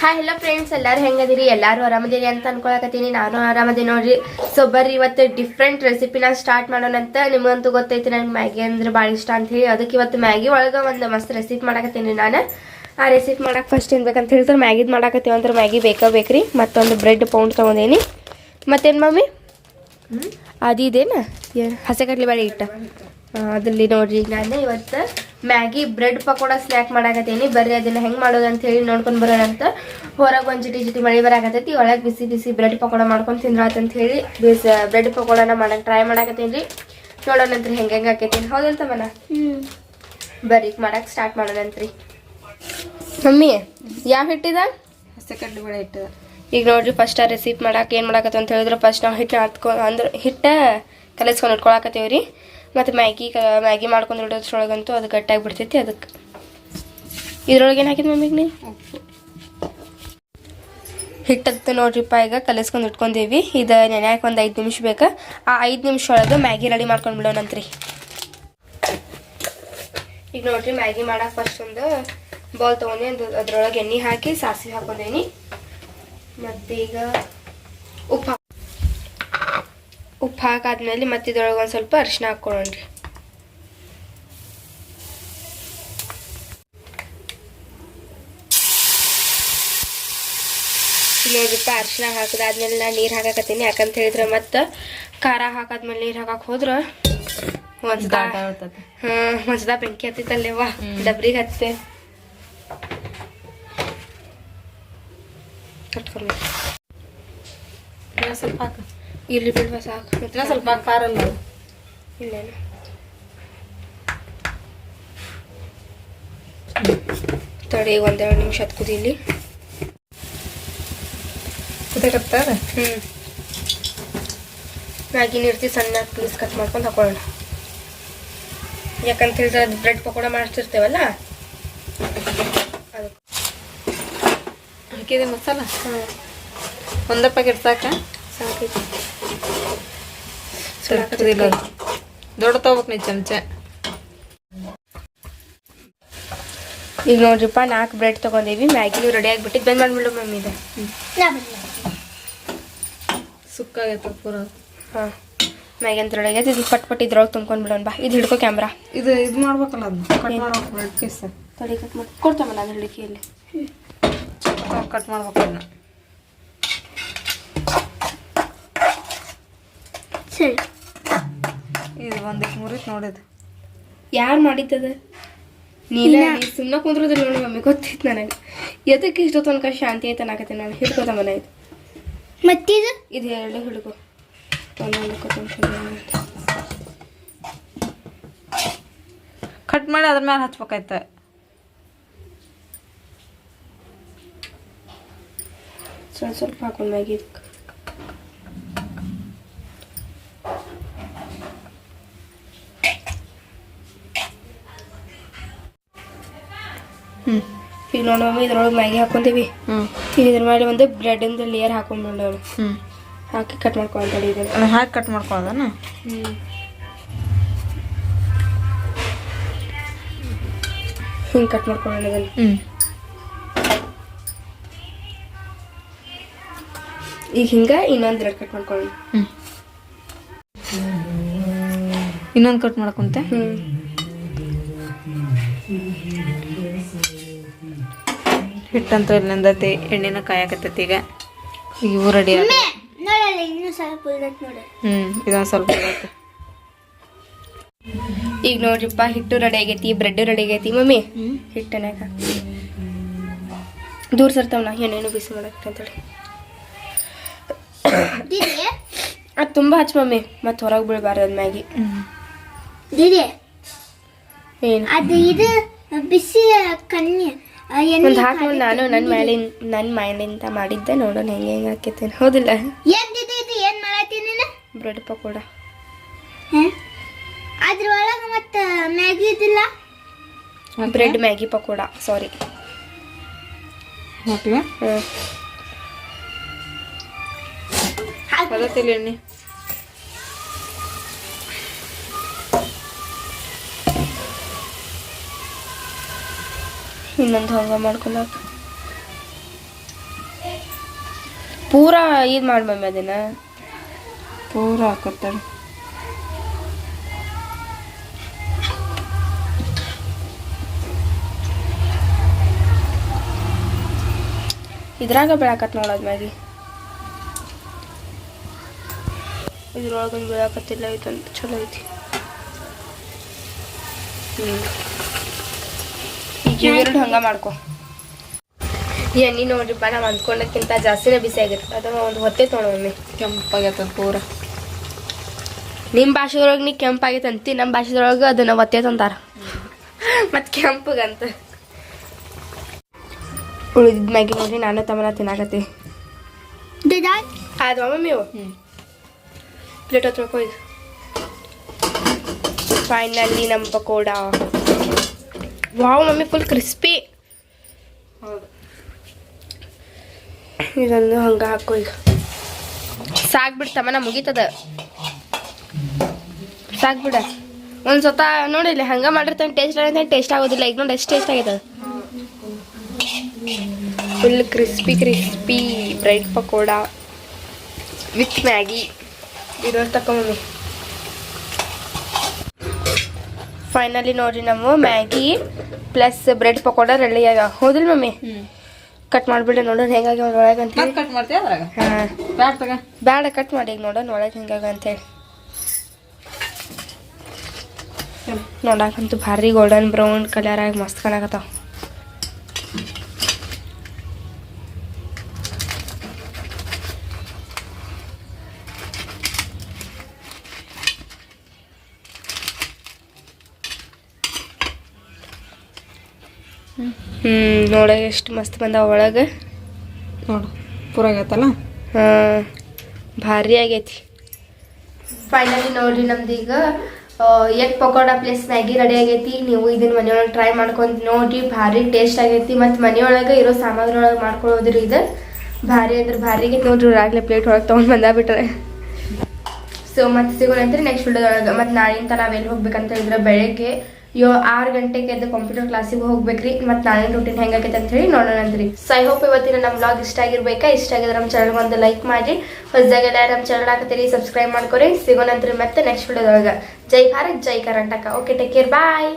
Hi hello friends ಎಲ್ಲರೂ ಹೆಂಗದಿರಿ? ಎಲ್ಲರೂ ಆರಾಮದಿರಿ ಅಂತ ಅನ್ಕೊಳಕತ್ತೀನಿ. ನಾನು ಆರಾಮದೀನಿ ನೋಡ್ರಿ. ಸೊ ಬರ್ರಿ ಇವತ್ತು ಡಿಫ್ರೆಂಟ್ ರೆಸಿಪಿನ ಸ್ಟಾರ್ಟ್ ಮಾಡೋಣ ಅಂತ ನಿಮಗಂತೂ ಗೊತ್ತೈತಿ. ನನಗೆ ಮ್ಯಾಗಿ ಅಂದ್ರೆ ಭಾಳ ಇಷ್ಟ ಅಂತ ಹೇಳಿ ಅದಕ್ಕೆ ಇವತ್ತು ಮ್ಯಾಗಿ ಒಳಗೆ ಒಂದು ಮಸ್ತ್ ರೆಸಿಪಿ ಮಾಡಕತ್ತೀನಿ ನಾನು. ಆ ರೆಸಿಪಿ ಮಾಡಕ್ಕೆ ಫಸ್ಟ್ ಏನು ಬೇಕಂತ ಹೇಳಿದ್ರೆ ಮ್ಯಾಗಿದ್ ಮಾಡಕತ್ತೀವಿ. ಅಂದ್ರೆ ಮ್ಯಾಗಿ ಬೇಕಾ ಬೇಕ್ರಿ? ಮತ್ತೊಂದು ಬ್ರೆಡ್ ಪೌಂಡ್ ತೊಗೊಂಡೇನಿ. ಮತ್ತೇನು ಮಮ್ಮಿ ಅದು ಹಸೆ ಹಸೆಕಡ್ಲಿ ಬೇಳೆ ಇಟ್ಟ ಅದ್ರಲ್ಲಿ ನೋಡ್ರಿ ನಾನು ಇವತ್ತು ಮ್ಯಾಗಿ ಬ್ರೆಡ್ ಪಕೋಡ ಸ್ನ್ಯಾಕ್ ಮಾಡಾಕತ್ತೀನಿ. ಬರ್ರಿ ಅದನ್ನ ಹೆಂಗ್ ಮಾಡೋದು ಅಂತ ಹೇಳಿ ನೋಡ್ಕೊಂಡ್ ಬರೋಣ ಅಂತ. ಹೊರಗೆ ಒಂದ್ ಜಿಟಿ ಜಿಟಿ ಮಳಿ ಬರಾಕತ್ತೈತಿ. ಒಳಗೆ ಬಿಸಿ ಬಿಸಿ ಬ್ರೆಡ್ ಪಕೋಡ ಮಾಡ್ಕೊಂಡ್ ತಿಂದ್ರಾತಂತ ಅಂತ ಹೇಳಿ ಬಿಸ್ ಬ್ರೆಡ್ ಪಕೋಡನ ಮಾಡಕ್ ಟ್ರೈ ಮಾಡಾಕತ್ತೀನಿ ನೋಡೋಣ ಅಂತ ಹೆಂಗ್ ಹೆಂಗ್ ಆಕೈತಿ. ಹೌದಂತ ಮನ ಬರ್ರಿ ಈಗ ಮಾಡಕ್ ಸ್ಟಾರ್ಟ್ ಮಾಡೋಣಂತ್ರಿ ಮಮ್ಮಿ ಯಾವ ಹಿಟ್ಟಿದ? ಹಸೆಕಡ್ಲಿ ಬೇಳೆ ಇಟ್ಟದ ಈಗ ನೋಡ್ರಿ ಫಸ್ಟ್ ಆ ರೆಸಿಪಿ ಮಾಡಕ್ಕೆ ಏನು ಮಾಡಕತ್ತ ಅಂತ ಹೇಳಿದ್ರೆ ಫಸ್ಟ್ ನಾವು ಹಿಟ್ಟು ಹತ್ಕೊ ಅಂದ್ರೆ ಹಿಟ್ಟ ಕಲಿಸ್ಕೊಂಡು ಇಟ್ಕೊಳಕತ್ತೀವಿ ರೀ. ಮತ್ತು ಮ್ಯಾಗಿ ಮ್ಯಾಗಿ ಮಾಡ್ಕೊಂಡು ಇಡೋದ್ರೊಳಗಂತೂ ಅದು ಗಟ್ಟಾಗಿ ಬಿಡ್ತೈತಿ ಅದಕ್ಕೆ ಇದ್ರೊಳಗೆ ಏನು ಹಾಕಿದ್ ಮಮ್ಮಿಗೆ ನೀ? ಹಿಟ್ಟದ್ದು ನೋಡ್ರಿಪ್ಪ ಈಗ ಕಲಿಸ್ಕೊಂಡು ಇಟ್ಕೊಂಡೀವಿ. ಇದು ನೆನೆಯಕ್ಕೆ ಒಂದು ಐದು ನಿಮಿಷ ಬೇಕು. ಆ ಐದು ನಿಮಿಷ ಒಳಗೆ ಮ್ಯಾಗಿ ರೆಡಿ ಮಾಡ್ಕೊಂಡು ಬಿಡೋಣಂತ್ರಿ. ಈಗ ನೋಡ್ರಿ ಮ್ಯಾಗಿ ಮಾಡಕ್ಕೆ ಫಸ್ಟ್ ಒಂದು ಬೌಲ್ ತೊಗೊಂಡೆ. ಅದ್ರೊಳಗೆ ಎಣ್ಣೆ ಹಾಕಿ, ಸಾಸಿವೆ ಹಾಕೊಂಡೇನಿ. ಮತ್ತು ಈಗ ಉಪ್ಪು ಉಪ್ಪು ಹಾಕಾದ್ಮೇಲೆ ಮತ್ತೆ ಇದ್ರೊಳಗೆ ಒಂದು ಸ್ವಲ್ಪ ಅರಿಶಿನ ಹಾಕ್ಕೊಳ್ಳೋಣ್ರಿ ನೋಡ್ರಿಪ್ಪ ಅರಿಶಿನ ಹಾಕಿದಾದ್ಮೇಲೆ ನಾನು ನೀರು ಹಾಕಾಕತ್ತೀನಿ. ಯಾಕಂತ ಹೇಳಿದ್ರೆ ಮತ್ತೆ ಖಾರ ಹಾಕಾದ್ಮೇಲೆ ನೀರು ಹಾಕಕ್ಕೆ ಹೋದ್ರೆ ಒಂದ್ಸದ ದಾಟ ಇರ್ತದೆ ಹಾಂ ಒಂದ್ಸದ ಬೆಂಕಿ ಹತ್ತಿತ್ತಲ್ಲೇವ ಡಬ್ರಿಗೆ ಹತ್ತೆ. ಕಟ್ಕೊಂಡು ಇನ್ನೊಂದ್ ಸ್ವಲ್ಪ ಹಾಕು. ಇಲ್ಲಿ ಬಿಡುವ ಸಾಕು. ಮತ್ತೆ ಸ್ವಲ್ಪ ಖಾರ. ಇಲ್ಲೇನು ತಡಿ ಒಂದೆರಡು ನಿಮಿಷ ಹತ್ತು ಕುದೀಲಿ ಕುದಕತ್ತಾರ ಹ್ಞೂ ಮ್ಯಾಗಿ ನೀರ್ತಿ ಸಣ್ಣ ಪೀಸ್ ಕಟ್ ಮಾಡ್ಕೊಂಡು ಹಾಕೊಳ್ಳೋಣ. ಯಾಕಂತ ಹೇಳಿದ್ರೆ ಅದು ಬ್ರೆಡ್ ಪಕೋಡ ಮಾಡ್ತಿರ್ತೇವಲ್ಲ? ಅದು. ಹಾಕಿದೆ ಮಸಾಲ? ಹಾಂ ಒಂದ ಪ್ಯಾಕೆಟ್ ಸಾಕ? ಸಾಕೈತಿ ದೊಡ್ಡ ತಗೋಬೇಕು ನೀ ಚಮಚ. ಈಗ ನೋಡ್ರಿಪ್ಪ ನಾಲ್ಕು ಬ್ರೆಡ್ ತೊಗೊಂಡೀವಿ. ಮ್ಯಾಗಿನೂ ರೆಡಿ ಆಗಿಬಿಟ್ಟು ಬಂದ್ ಮಾಡ್ಬಿಡು ಮಮ್ಮಿ ಇದೆ. ಸುಕ್ಕಾಗೈತೆ ಪೂರ. ಹಾಂ. ಮ್ಯಾಗಿ ಅಂತ ರೆಡಿ ಆಗೈತೆ. ಇದು ಪಟ್ ಪಟ್ ಇದ್ರೊಳಗೆ ತುಂಬ್ಕೊಂಡು ಬಿಡೋಣ. ಬಾ ಇದು ಹಿಡ್ಕೊ ಕ್ಯಾಮ್ರಾ ಇದು ಇದು ಮಾಡ್ಬೇಕಲ್ಲ ಅದು ಕಟ್ ಮಾಡ್ಬೇಕು ಬ್ರೆಡ್ ಪೀಸ್ ತಡಿ ಕಟ್ ಮಾಡಿ. ಕೊಡ್ತಮ್ಮ ನಾನು ಹಿಡಿಕೆಯಲ್ಲಿ ಕಟ್ ಮಾಡ್ಬೇಕು ಅದನ್ನ ಸರಿ. ಇದು ಒಂದ್ ಮುರಿತ್ ನೋಡಿದ್ ಯಾರು ಮಾಡಿದ್ದದ? ನೀನೇ ಸುಮ್ಮನೆ ಕುಂದ್ರದಿಲ್ಲ ನೋಡಿ ಮಮ್ಮಿ ಗೊತ್ತಿತ್ತು ನನಗೆ. ಎದಕ್ಕೆ ಇಷ್ಟು ತನಕ ಶಾಂತಿ ಐತೆ ಅನ್ನಕತ್ತೆ ನಾನು? ಹಿಡ್ಕೋತ ಮನೆ ಇದು. ಮತ್ತಿದು ಇದು ಎರಡು ಹಿಡ್ಕೊ. ಕಟ್ ಮಾಡಿ ಅದ್ರ ಮೇಲೆ ಹಚ್ಬೇಕಾಯ್ತ. ಸ್ವಲ್ಪ ಸ್ವಲ್ಪ ಹಾಕೊಂಡು ಮ್ಯಾಗಿ ಇದಕ್ಕೆ ಹ್ಞೂ ಈಗ ನೋಡಿ ಮಮ್ಮಿ ಇದ್ರೊಳಗೆ ಮ್ಯಾಗಿ ಹಾಕೊಂತೀವಿ. ಹ್ಞೂ ಈಗ ಇದ್ರ ಮೇಲೆ ಒಂದು ಬ್ರೆಡಿಂದ ಲೇಯರ್ ಹಾಕೊಂಡ್ಬಿಡೋಣ ಹ್ಞೂ ಹಾಕಿ ಕಟ್ ಮಾಡ್ಕೊಂತೇಳಿ ಇದನ್ನ ಹಾಕಿ ಕಟ್ ಮಾಡ್ಕೊಳ್ಳೋದನ ಹ್ಞೂ ಹಿಂಗೆ ಕಟ್ ಮಾಡ್ಕೊಳ್ಳೋಣ ಇದನ್ನು ಹ್ಞೂ ಈಗ ಹಿಂಗೆ ಇನ್ನೊಂದು ಬ್ರೆಡ್ ಕಟ್ ಮಾಡ್ಕೊಳ್ಳೋಣ ಹ್ಞೂ ಇನ್ನೊಂದು ಕಟ್ ಮಾಡ್ಕೊಂತೆ? ಹ್ಞೂ ಹಿಟ್ಟಂತೂ ಇಲ್ಲಿ ನಿಂದೈತಿ ಎಣ್ಣೆನ ಕಾಯಕತ್ತೈತಿ ಈಗ. ಇವು ರೆಡಿ ಹ್ಞೂ ಇದೊಂದು ಸ್ವಲ್ಪ ಈಗ ನೋಡ್ರಿಪ್ಪ ಹಿಟ್ಟು ರೆಡಿ ಆಗೈತಿ ಬ್ರೆಡ್ ರೆಡಿ ಆಗೈತಿ. ಮಮ್ಮಿ ಹಿಟ್ಟನಾಗ ದೂರ ಸರ್ತಾವನ ಏನೇನು ಬಿಸಿ ದೀದಿ. ಅದು ತುಂಬ ಹಚ್ಚ ಮಮ್ಮಿ ಮತ್ತೆ ಹೊರಗೆ ಬೀಳಬಾರ್ದು ಮ್ಯಾಗಿ. ಏನು? ಅದು ಇದು ಬಿಸಿ ಎಣ್ಣೆ ಒಂದು ಹಾಕೊಂಡು ನಾನು ನನ್ನ ಮೇಲಿನ ನನ್ನ ಮೈಲಿಂದ ಮಾಡಿದ್ದೆ. ನೋಡೋಣ ಹೆಂಗೆ ಹೆಂಗೆ ಹಾಕೈತೇನೆ ಹೌದಿಲ್ಲ. ಏನು ಮಾಡತ್ತೀನಿ ನೀನು? ಬ್ರೆಡ್ ಪಕೋಡ. ಹ? ಅದ್ರೊಳಗ ಮತ್ತ ಮ್ಯಾಗಿ ಇದಿಲ್ಲ ಬ್ರೆಡ್ ಮ್ಯಾಗಿ ಪಕೋಡ. ಸಾರಿ. ಹಾಕ್ಲಿ ಹ್ಞೂ ಇನ್ನೊಂದು ಹಂಗೆ ಮಾಡ್ಕೊಳಕ ಪೂರಾ ಇದು ಮಾಡಿ ಮಮ್ಮಿ ಅದನ್ನ. ಪೂರ ಹಾಕತ್ತಾರ. ಇದ್ರಾಗ ಬೆಳಕತ್ ನೋಡೋದ್ ಮ್ಯಾಗಿ. ಇದ್ರೊಳಗೊಂದು ಬೆಳಕತ್ತಿಲ್ಲ ಐತಂತ ಚಲೋ ಐತಿ. ಹ್ಮ್. ಈಗ ಇವೆರಡು ಹಂಗ ಮಾಡ್ಕೊ. ಈ ಎಣ್ಣೆ ನೋಡ್ರಿಪ್ಪ ನಾವು ಅಂದ್ಕೊಂಡಕ್ಕಿಂತ ಜಾಸ್ತಿನೇ ಬಿಸಿ ಆಗಿರ್ತದೆ ಅದು ಒಂದು ಹೊತ್ತೆ ತೊಗೊಳೊಮ್ಮೆ ಕೆಂಪಾಗೈತದ ಪೂರ. ನಿಮ್ಮ ಭಾಷೆದೊಳಗೆ ನೀ ಕೆಂಪಾಗೈತೆ ಅಂತಿ ನಮ್ಮ ಭಾಷೆದೊಳಗೆ ಅದನ್ನ ಒತ್ತೆ ತಂತಾರ ಮತ್ತು ಕೆಂಪಗಂತ. ಉಳಿದಿದ್ದ ಮ್ಯಾಗಿ ನೋಡಿ ನಾನು ತಮ್ಮನ ತಿನ್ನಾಕತ್ತಿ ಅದು ಮಮ್ಮಿ ಇವು? ಪ್ಲೇಟ್ ಹತ್ರ ಫೈನಲ್ಲಿ ಫೈನಲಿ ನಮ್ಮ pakoda. Wow mummy full crispy ಹೌದು. ಇದೊಂದು ಹಂಗ ಹಾಕೋ ಈಗ. ಸಾಕ್ ನಾ ಮುಗೀತದ. ಸಾಕ್ ಬಿಡ ಒಂದು ಸ್ವತ ನೋಡಿಲ್ಲ ಹಂಗ ಮಾಡಿರ್ತಾನೆ ಟೇಸ್ಟ್ ಆಗತ್ತೆ ಟೇಸ್ಟ್ ಆಗೋದಿಲ್ಲ. ಈಗ ನೋಡಿ ಎಷ್ಟು ಟೇಸ್ಟ್ ಆಗಿದೆ full crispy crispy bread pakoda with Maggi ಇದೊಂದು ಮಮ್ಮಿ. ಫೈನಲಿ ನೋಡ್ರಿ ನಮ್ಮ Maggi plus bread pakoda ready ಆಗ ಹೌದಿಲ್ಲ ಮಮ್ಮಿ? ಕಟ್ ಮಾಡ್ಬಿಡ್ರಿ ನೋಡೋಣ ಹೆಂಗಾಗಿ ಒಳಗೆ ಅಂತ ಮತ್ ಕಟ್ ಮಾಡ್ತೀಯ ಅದ್ರಾಗ? ಹಾಂ. ಬ್ಯಾಡ ತಗ. ಬೇಡ ಕಟ್ ಮಾಡಿ ಈಗ ನೋಡೋಣ ಒಳಗೆ ಹೆಂಗಾಗ ಅಂತೇಳಿ ನೋಡಕ್ಕಂತೂ ಭಾರಿ ಗೋಲ್ಡನ್ ಬ್ರೌನ್ ಕಲರ್ ಆಗಿ ಮಸ್ತ್ ಕಾಣಕತ್ತಾವ. ಹ್ಮ್ ನೋಡ ಎಷ್ಟು ಮಸ್ತ್ ಬಂದಾವ ಒಳಗೆ. ನೋಡು ಪೂರಾಗತ್ತಲ್ಲ ಆಗೈತಲ್ಲ? ಹಾಂ ಭಾರಿ ಆಗೈತಿ. ಫೈನಲಿ ನೋಡ್ರಿ ನಮ್ದು ಈಗ egg pakoda plus Maggi ready ಆಗೈತಿ. ನೀವು ಇದನ್ನ ಮನೆಯೊಳಗೆ ಟ್ರೈ ಮಾಡ್ಕೊಂಡು ನೋಡಿ ಭಾರಿ ಟೇಸ್ಟ್ ಆಗೈತಿ. ಮತ್ತು ಮನೆಯೊಳಗೆ ಇರೋ ಸಾಮಗ್ರಿಯೊಳಗೆ ಮಾಡ್ಕೊಳ್ಳೋದ್ರಿ ಇದು. ಭಾರಿ ಅಂದ್ರೆ ಭಾರಿ ಆಗೈತಿ. ನೋಡ್ರಿ ಆಗಲೇ ಪ್ಲೇಟ್ ಒಳಗೆ ತೊಗೊಂಡು ಬಂದಾಬಿಟ್ರೆ. ಸೊ ಮತ್ತೆ ಸಿಗೋಣಂತ್ರಿ ನೆಕ್ಸ್ಟ್ ವಿಡಿಯೋದೊಳಗೆ ಮತ್ತು ನಾಳಿಂದ ನಾವೆಲ್ಲಿ ಹೋಗ್ಬೇಕಂತ ಹೇಳಿದ್ರೆ ಬೆಳಗ್ಗೆ ಯೋ ಆರು ಗಂಟೆಗೆ ಎದ್ದು ಕಂಪ್ಯೂಟರ್ ಕ್ಲಾಸಿಗೆ ಹೋಗ್ಬೇಕ್ರಿ. ಮತ್ತು ನಾಳೆ ರೂಟೀನ್ ಹೆಂಗಾಗೈತೆ ಅಂತ ಹೇಳಿ ನೋಡೋಣಂತ್ರಿ ಸೊ ಐ ಹೋಪ್ ಇವತ್ತಿನ ನಮ್ಮ ಬ್ಲಾಗ್ ಇಷ್ಟ ಆಗಿರ್ಬೇಕಾ. ಇಷ್ಟ ಆಗಿದ್ರೆ ನಮ್ಮ ಚಾನಲ್ ಒಂದು ಲೈಕ್ ಮಾಡಿ ಹೊಸದಾಗೆಲ್ಲ ನಮ್ಮ ಚಾನಲ್ ಹಾಕತ್ತೀರಿ ಸಬ್ಸ್ಕ್ರೈಬ್ ಮಾಡ್ಕೊರಿ. ಸಿಗೋಣಂತ್ರಿ ಮತ್ತೆ ನೆಕ್ಸ್ಟ್ ವಿಡಿಯೋದೊಳಗೆ ಜೈ ಭಾರತ್, ಜೈ Karnataka. Okay take care bye